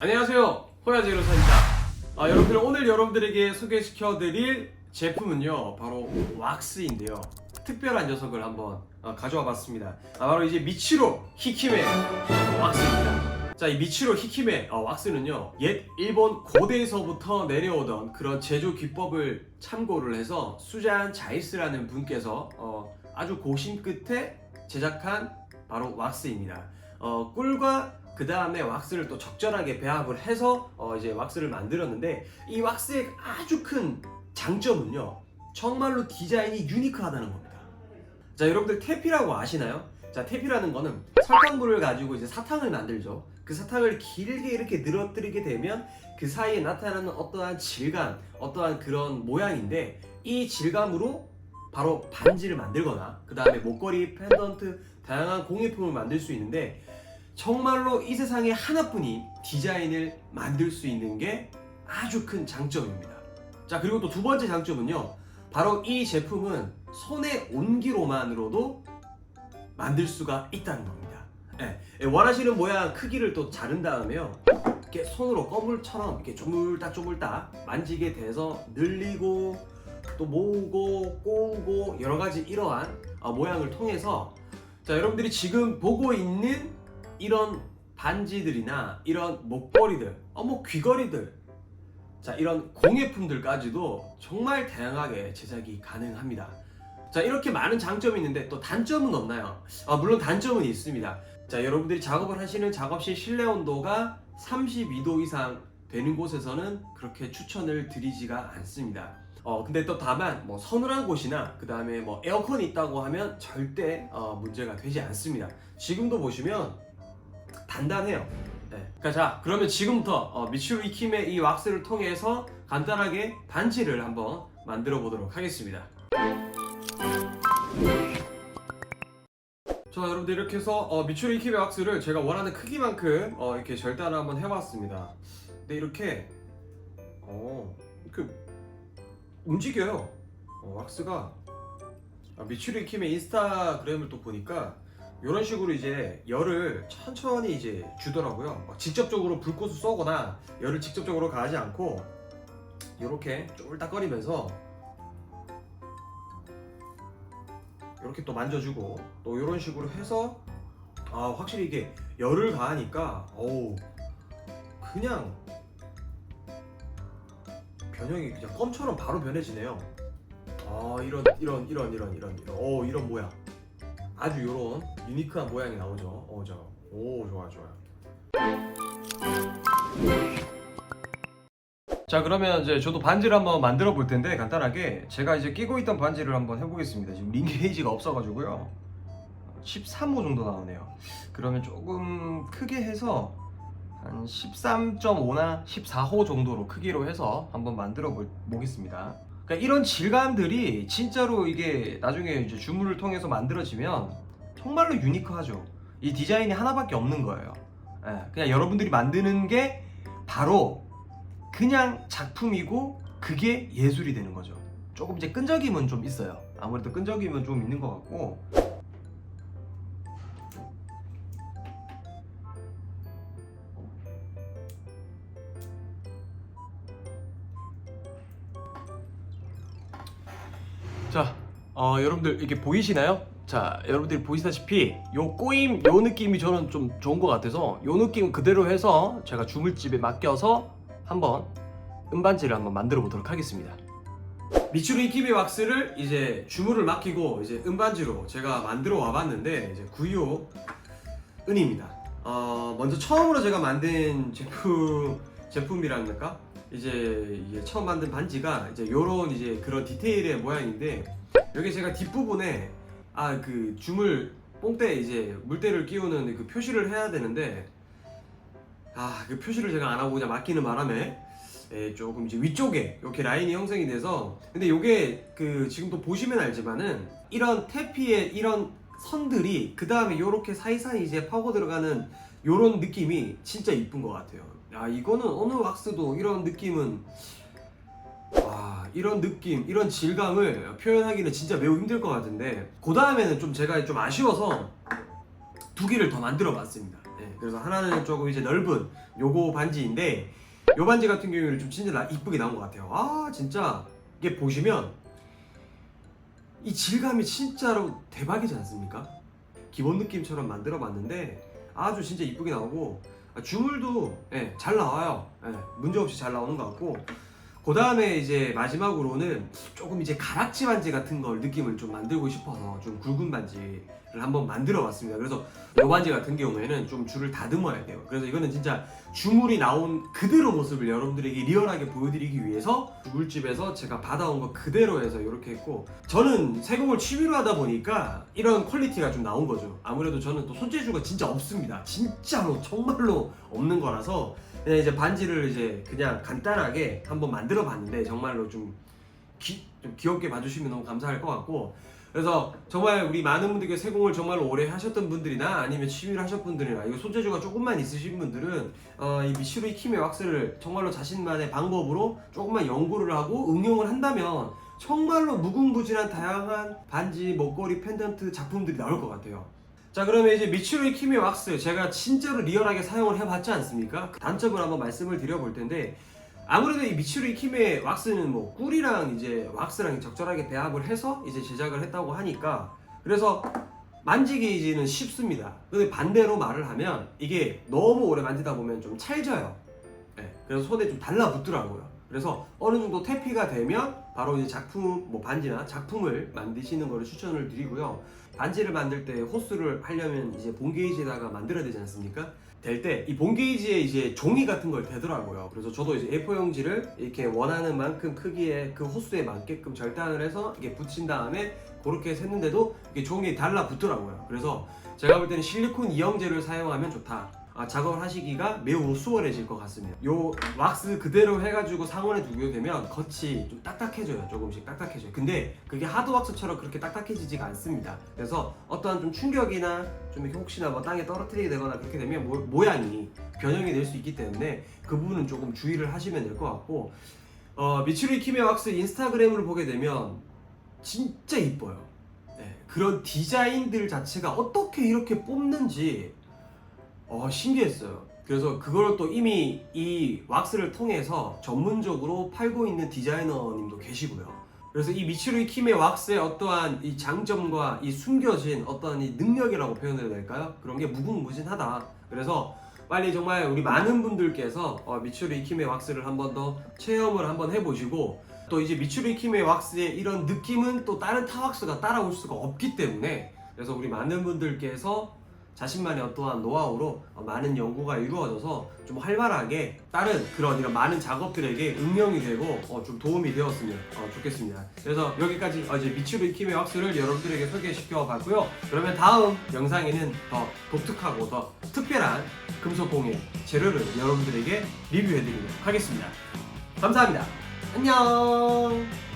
안녕하세요. 호야제로사입니다. 아, 여러분들 오늘 여러분들에게 소개시켜 드릴 제품은요 바로 왁스인데요. 특별한 녀석을 한번 어, 가져와 봤습니다. 아, 바로 이제 미치로 히키메 왁스입니다. 자 이 미치로 히키메 어, 왁스는요 옛 일본 고대에서부터 내려오던 그런 제조 기법을 참고를 해서 수잔 자이스라는 분께서 어, 아주 고심 끝에 제작한 바로 왁스입니다. 어, 꿀과 그 다음에 왁스를 또 적절하게 배합을 해서 어 이제 왁스를 만들었는데 이 왁스의 아주 큰 장점은요 정말로 디자인이 유니크하다는 겁니다. 자 여러분들 태피라고 아시나요? 자 태피라는 거는 설탕물을 가지고 이제 사탕을 만들죠. 그 사탕을 길게 이렇게 늘어뜨리게 되면 그 사이에 나타나는 어떠한 질감, 어떠한 그런 모양인데 이 질감으로 바로 반지를 만들거나 그 다음에 목걸이, 펜던트, 다양한 공예품을 만들 수 있는데 정말로 이 세상에 하나뿐인 디자인을 만들 수 있는 게 아주 큰 장점입니다. 자, 그리고 또 두 번째 장점은요. 바로 이 제품은 손의 온기로만으로도 만들 수가 있다는 겁니다. 예, 예, 원하시는 모양 크기를 또 자른 다음에요. 이렇게 손으로 거물처럼 이렇게 조물딱 조물딱 만지게 돼서 늘리고 또 모으고 꼬우고 여러 가지 이러한 어, 모양을 통해서 자 여러분들이 지금 보고 있는 이런 반지들이나 이런 목걸이들, 어머 귀걸이들, 자 이런 공예품들까지도 정말 다양하게 제작이 가능합니다. 자 이렇게 많은 장점이 있는데 또 단점은 없나요? 아 물론 단점은 있습니다. 자 여러분들이 작업을 하시는 작업실 실내 온도가 32도 이상 되는 곳에서는 그렇게 추천을 드리지가 않습니다. 어 근데 또 다만 뭐 서늘한 곳이나 그 다음에 뭐 에어컨이 있다고 하면 절대 어, 문제가 되지 않습니다. 지금도 보시면 단단해요. 네. 그러니까 자 그러면 지금부터 어, 미츠루 이킴의 이 왁스를 통해서 간단하게 반지를 한번 만들어 보도록 하겠습니다. 자 여러분들 이렇게 해서 어, 미츠루 이킴의 왁스를 제가 원하는 크기만큼 어, 이렇게 절단을 한번 해봤습니다. 근데 이렇게 어 이렇게 움직여요. 어, 왁스가 아, 미츠루 이킴의 인스타그램을 또 보니까 이런 식으로 이제 열을 천천히 이제 주더라고요. 막 직접적으로 불꽃을 쏘거나 열을 직접적으로 가하지 않고 이렇게 쫄딱거리면서 이렇게 또 만져주고 또 이런 식으로 해서 아 확실히 이게 열을 가하니까 어우 그냥 변형이 그냥 껌처럼 바로 변해지네요. 아 이런 이런 이런 이런 이런 이런 어 이런 모양. 아주 요런 유니크한 모양이 나오죠. 어, 저. 오, 좋아, 좋아. 자, 그러면 이제 저도 반지를 한번 만들어 볼 텐데 간단하게 제가 이제 끼고 있던 반지를 한번 해보겠습니다. 지금 링 게이지가 없어가지고요. 13호 정도 나오네요. 그러면 조금 크게 해서 한 13.5나 14호 정도로 크기로 해서 한번 만들어 볼- 보겠습니다. 그러니까 이런 질감들이 진짜로 이게 나중에 이제 주문을 통해서 만들어지면 정말로 유니크하죠. 이 디자인이 하나밖에 없는 거예요. 예, 그냥 여러분들이 만드는 게 바로 그냥 작품이고 그게 예술이 되는 거죠. 조금 이제 끈적임은 좀 있어요. 아무래도 끈적임은 좀 있는 것 같고. 자, 어, 여러분들 이게 보이시나요? 자, 여러분들이 보시다시피 요 꼬임 요 느낌이 저는 좀 좋은 것 같아서 요 느낌 그대로 해서 제가 주물집에 맡겨서 한번 음반지를 한번 만들어 보도록 하겠습니다. 미추루 이키비 왁스를 이제 주물을 맡기고 이제 음반지로 제가 만들어 와봤는데 이제 구이호 은입니다. 어, 먼저 처음으로 제가 만든 제품 제품이랄까 이제 이게 처음 만든 반지가 이제 요런 이제 그런 디테일의 모양인데 여기 제가 뒷부분에 아그 주물 뽕대 이제 물때를 끼우는 그 표시를 해야 되는데 아 그 표시를 제가 안 하고 그냥 맡기는 바람에 예, 조금 이제 위쪽에 이렇게 라인이 형성이 돼서 근데 요게 그 지금도 보시면 알지만은 이런 태피의 이런 선들이 그 다음에 요렇게 사이사이 이제 파고 들어가는 요런 느낌이 진짜 이쁜 것 같아요. 야 이거는 어느 왁스도 이런 느낌은 와 이런 느낌 이런 질감을 표현하기는 진짜 매우 힘들 것 같은데 그 다음에는 좀 제가 좀 아쉬워서 두 개를 더 만들어 봤습니다. 예. 그래서 하나는 조금 이제 넓은 요거 반지인데 요 반지 같은 경우에는 좀 진짜 나- 이쁘게 나온 것 같아요. 아 진짜 이게 보시면 이 질감이 진짜로 대박이지 않습니까? 기본 느낌처럼 만들어 봤는데 아주 진짜 이쁘게 나오고 아, 주물도 예, 잘 나와요. 예, 문제 없이 잘 나오는 것 같고 그 다음에 이제 마지막으로는 조금 이제 가락지 반지 같은 걸 느낌을 좀 만들고 싶어서 좀 굵은 반지를 한번 만들어 봤습니다. 그래서 이 반지 같은 경우에는 좀 줄을 다듬어야 돼요. 그래서 이거는 진짜 주물이 나온 그대로 모습을 여러분들에게 리얼하게 보여드리기 위해서 주물집에서 제가 받아온 거 그대로 해서 이렇게 했고 저는 세공을 취미로 하다 보니까 이런 퀄리티가 좀 나온 거죠. 아무래도 저는 또 손재주가 진짜 없습니다. 진짜로 정말로 없는 거라서 그냥 이제 반지를 이제 그냥 간단하게 한번 만들어 봤는데 정말로 좀, 기, 좀 귀엽게 봐주시면 너무 감사할 것 같고 그래서 정말 우리 많은 분들께 세공을 정말 오래 하셨던 분들이나 아니면 취미를 하셨던 분들이나 이거 손재주가 조금만 있으신 분들은 어, 이 미슈리 키메 왁스를 정말로 자신만의 방법으로 조금만 연구를 하고 응용을 한다면 정말로 무궁무진한 다양한 반지, 목걸이, 펜던트 작품들이 나올 것 같아요. 자 그러면 이제 미츠루이 키미 왁스 제가 진짜로 리얼하게 사용을 해봤지 않습니까? 그 단점을 한번 말씀을 드려볼 텐데 아무래도 이 미츠루이 키미 왁스는 뭐 꿀이랑 이제 왁스랑 적절하게 배합을 해서 이제 제작을 했다고 하니까 그래서 만지기는 쉽습니다. 근데 반대로 말을 하면 이게 너무 오래 만지다 보면 좀 찰져요. 네, 그래서 손에 좀 달라붙더라고요. 그래서 어느 정도 태피가 되면 바로 이제 작품 뭐 반지나 작품을 만드시는 거를 추천을 드리고요. 반지를 만들 때 호스를 하려면 이제 본게이지에다가 만들어야 되지 않습니까? 될 때 이 본게이지에 이제 종이 같은 걸 대더라고요. 그래서 저도 이제 A4 용지를 이렇게 원하는 만큼 크기의 그 호스에 맞게끔 절단을 해서 이게 붙인 다음에 그렇게 샜는데도 이게 종이 달라붙더라고요. 그래서 제가 볼 때는 실리콘 이영제를 사용하면 좋다. 아, 작업을 하시기가 매우 수월해질 것 같습니다. 요 왁스 그대로 해가지고 상온에 두게 되면 겉이 좀 딱딱해져요. 조금씩 딱딱해져요. 근데 그게 하드 왁스처럼 그렇게 딱딱해지지가 않습니다. 그래서 어떠한 좀 충격이나 좀 이렇게 혹시나 뭐 땅에 떨어뜨리게 되거나 그렇게 되면 모, 모양이 변형이 될 수 있기 때문에 그 부분은 조금 주의를 하시면 될 것 같고 어, 미츠루이 키메 왁스 인스타그램을 보게 되면 진짜 이뻐요. 네, 그런 디자인들 자체가 어떻게 이렇게 뽑는지 어, 신기했어요. 그래서 그걸 또 이미 이 왁스를 통해서 전문적으로 팔고 있는 디자이너님도 계시고요. 그래서 이 미츠루이 킴의 왁스의 어떠한 이 장점과 이 숨겨진 어떠한 이 능력이라고 표현해야 될까요? 그런 게 무궁무진하다. 그래서 빨리 정말 우리 많은 분들께서 어, 미츠루이 킴의 왁스를 한 번 더 체험을 한번 해보시고 또 이제 미츠루이 킴의 왁스의 이런 느낌은 또 다른 타 왁스가 따라올 수가 없기 때문에 그래서 우리 많은 분들께서 자신만의 어떠한 노하우로 어, 많은 연구가 이루어져서 좀 활발하게 다른 그런 이런 많은 작업들에게 응용이 되고 어, 좀 도움이 되었으면 어, 좋겠습니다. 그래서 여기까지 어, 이제 미츠루이 키메 왁스를 여러분들에게 소개시켜 봤고요. 그러면 다음 영상에는 더 독특하고 더 특별한 금속공예 재료를 여러분들에게 리뷰해드리도록 하겠습니다. 감사합니다. 안녕.